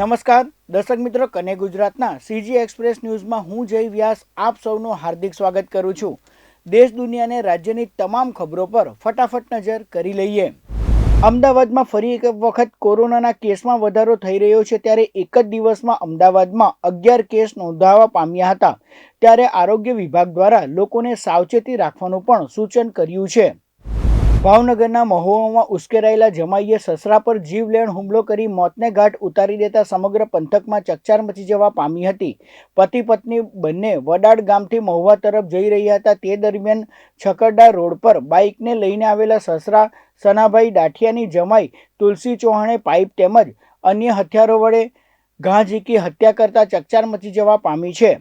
નમસ્કાર. દર્શક મિત્રો, કને ગુજરાતના સીજી એક્સપ્રેસ ન્યૂઝમાં હું જય વ્યાસ આપ સૌનું હાર્દિક સ્વાગત કરું છું. દેશ દુનિયાને રાજ્યની તમામ ખબરો પર ફટાફટ નજર કરી લઈએ. અમદાવાદમાં ફરી એક વખત કોરોનાના કેસમાં વધારો થઈ રહ્યો છે, ત્યારે એક જ દિવસમાં અમદાવાદમાં અગિયાર કેસ નોંધાવા પામ્યા હતા. ત્યારે આરોગ્ય વિભાગ દ્વારા લોકોને સાવચેતી રાખવાનું પણ સૂચન કર્યું છે. ભાવનગરના મહુવામાં ઉશ્કેરાયેલા જમાઈએ સસરા પર જીવલેણ હુમલો કરી મોતને ઘાટ ઉતારી દેતા સમગ્ર પંથકમાં ચકચાર મચી જવા પામી હતી. પતિ પત્ની બંને વડાડ ગામથી મહુવા તરફ જઈ રહ્યા હતા. તે દરમિયાન છકરડા રોડ પર બાઇકને લઈને આવેલા સસરા, સનાભાઈ ડાઠિયાની જમાઈ, તુલસી ચૌહાણે પાઇપ તેમજ અન્ય હથિયારો વડે ઘા ઝીકી હત્યા કરતા ચકચાર મચી જવા પામી છે.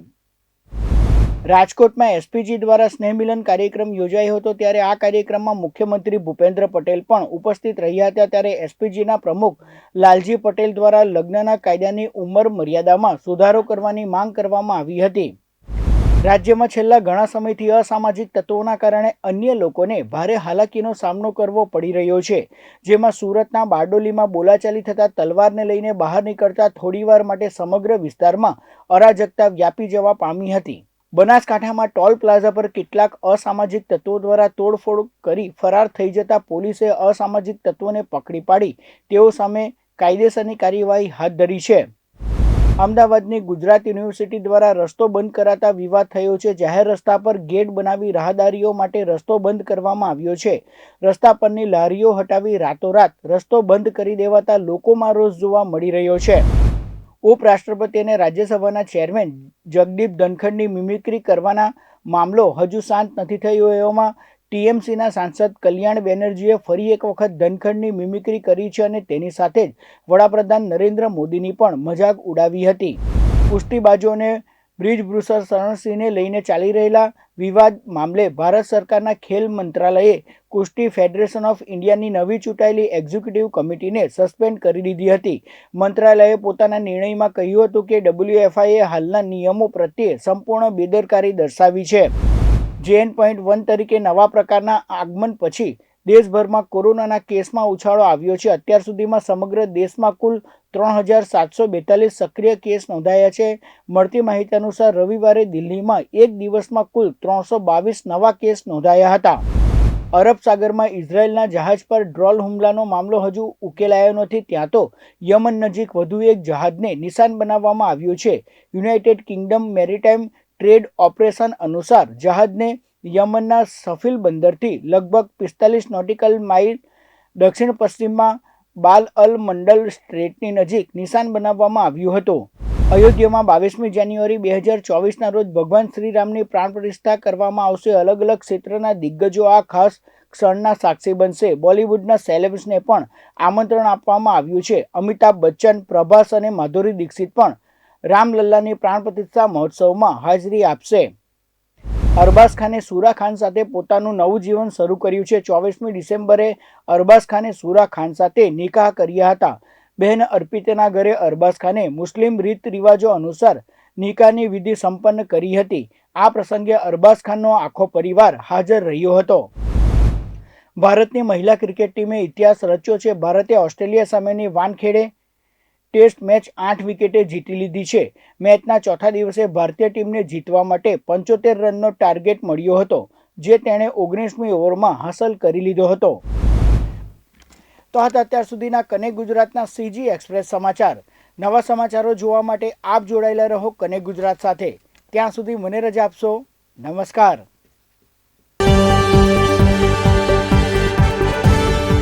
રાજકોટમાં એસપીજી દ્વારા સ્નેહ મિલન કાર્યક્રમ યોજાયો હતો ત્યારે આ કાર્યક્રમમાં મુખ્યમંત્રી ભૂપેન્દ્ર પટેલ પણ ઉપસ્થિત રહ્યા હતા. ત્યારે એસપીજીના પ્રમુખ લાલજી પટેલ દ્વારા લગ્નના કાયદાની ઉંમર મર્યાદામાં સુધારો કરવાની માંગ કરવામાં આવી હતી. રાજ્યમાં છેલ્લા ઘણા સમયથી અસામાજિક તત્વોના કારણે અન્ય લોકોને ભારે હાલાકીનો સામનો કરવો પડી રહ્યો છે. જેમાં સુરતના બારડોલીમાં બોલાચાલી થતા તલવારને લઈને બહાર નીકળતા થોડીવાર માટે સમગ્ર વિસ્તારમાં અરાજકતા વ્યાપી જવા પામી હતી. બનાસકાંઠામાં ટોલ પ્લાઝા પર કેટલાક અસામાજિક તત્વો દ્વારા તોડફોડ કરી ફરાર થઈ જતા પોલીસે અસામાજિક તત્વોને પકડી પાડી. તેઓ સામે કાયદેસરની કાર્યવાહી હાથ ધરી છે. અમદાવાદની ગુજરાત યુનિવર્સિટી દ્વારા રસ્તો બંધ કરાતા વિવાદ થયો છે. જાહેર રસ્તા પર ગેટ બનાવી રાહદારીઓ માટે રસ્તો બંધ કરવામાં આવ્યો છે. રસ્તા પરની લારીઓ હટાવી રાતોરાત રસ્તો બંધ કરી દેવાતા લોકોમાં રોષ જોવા મળી રહ્યો છે. ઉપરાષ્ટ્રપતિ અને રાજ્યસભાના ચેરમેન જગદીપ ધનખડની મિમિક્રી કરવાના મામલો હજુ શાંત નથી થયો એવામાં ટીએમસીના સાંસદ કલ્યાણ બેનર્જીએ ફરી એક વખત ધનખડની મિમિક્રી કરી છે અને તેની સાથે જ વડાપ્રધાન નરેન્દ્ર મોદીની પણ મજાક ઉડાવી હતી. કુસ્તીબાજોને બ્રિજભૂષણ શરણસિંહને લઈને ચાલી રહેલા વિવાદ મામલે ભારત સરકારના ખેલ મંત્રાલયે કુસ્તી ફેડરેશન ઓફ ઇન્ડિયાની નવી ચૂંટાયેલી એક્ઝિક્યુટિવ કમિટીને સસ્પેન્ડ કરી દીધી હતી. મંત્રાલયે પોતાના નિર્ણયમાં કહ્યું હતું કે ડબલ્યુએફઆઈએ હાલના નિયમો પ્રત્યે સંપૂર્ણ બેદરકારી દર્શાવી છે. જેએન પોઈન્ટ વન તરીકે નવા પ્રકારના આગમન પછી દેશભરમાં કોરોનાના કેસમાં ઉછાળો આવ્યો છે. અત્યાર સુધીમાં સમગ્ર દેશમાં કુલ ત્રણ હજાર સાતસો બેતાલીસ સક્રિય કેસ નોંધાયા છે. મળતી માહિતી અનુસાર રવિવારે દિલ્હીમાં એક દિવસમાં કુલ ત્રણસો બાવીસ નવા કેસ નોંધાયા હતા. અરબ સાગરમાં ઇઝરાયેલના જહાજ પર ડ્રોલ હુમલાનો મામલો હજુ ઉકેલાયો નથી. ત્યાં તો યમન નજીક વધુ એક જહાજને નિશાન બનાવવામાં આવ્યું છે. United Kingdom maritime trade operation અનુસાર જહાજને યમનના સફિલ બંદરથી લગભગ પિસ્તાલીસ નોટિકલ માઇલ દક્ષિણ પશ્ચિમમાં બાલ અલ મંડલ સ્ટ્રેટની નજીક નિશાન બનાવવામાં આવ્યું હતું. અયોધ્યામાં બાવીસમી જાન્યુઆરી બે હજાર ચોવીસના રોજ ભગવાન શ્રીરામની પ્રાણ પ્રતિષ્ઠા કરવામાં આવશે. અલગ અલગ ક્ષેત્રના દિગ્ગજો આ ખાસ ક્ષણના સાક્ષી બનશે. બોલિવૂડના સેલેબ્સને પણ આમંત્રણ આપવામાં આવ્યું છે. અમિતાભ બચ્ચન, પ્રભાસ અને માધુરી દીક્ષિત પણ રામલલ્લાની પ્રાણ પ્રતિષ્ઠા મહોત્સવમાં હાજરી આપશે. અરબાઝ ખાને સુરા ખાન સાથે પોતાનું નવું જીવન શરૂ કર્યું છે. ચોવીસમી ડિસેમ્બરે અરબાઝ ખાને સુરા ખાન સાથે નિકાહ કર્યા હતા. બહેન અર્પિતાના ઘરે અરબાઝ ખાને મુસ્લિમ રીત રિવાજો અનુસાર નિકાહની વિધિ સંપન્ન કરી હતી. આ પ્રસંગે અરબાઝ ખાનનો આખો પરિવાર હાજર રહ્યો હતો. ભારતની મહિલા ક્રિકેટ ટીમે ઇતિહાસ રચ્યો છે. ભારતે ઓસ્ટ્રેલિયા સામેની વાનખેડે ટેસ્ટ મેચ આઠ વિકેટે જીતી લીધી છે. મેચના ચોથા દિવસે ભારતીય ટીમને જીતવા માટે પંચોતેર રનનો ટાર્ગેટ મળ્યો હતો, જે તેણે ઓગણીસમી ઓવરમાં હાંસલ કરી લીધો હતો. તો હતા અત્યાર સુધીના કનેક્ટ ગુજરાતના સીજી એક્સપ્રેસ સમાચાર. નવા સમાચારો જોવા માટે આપ જોડાયેલા રહો કનેક્ટ ગુજરાત સાથે. ત્યાં સુધી મને રજા આપશો. નમસ્કાર.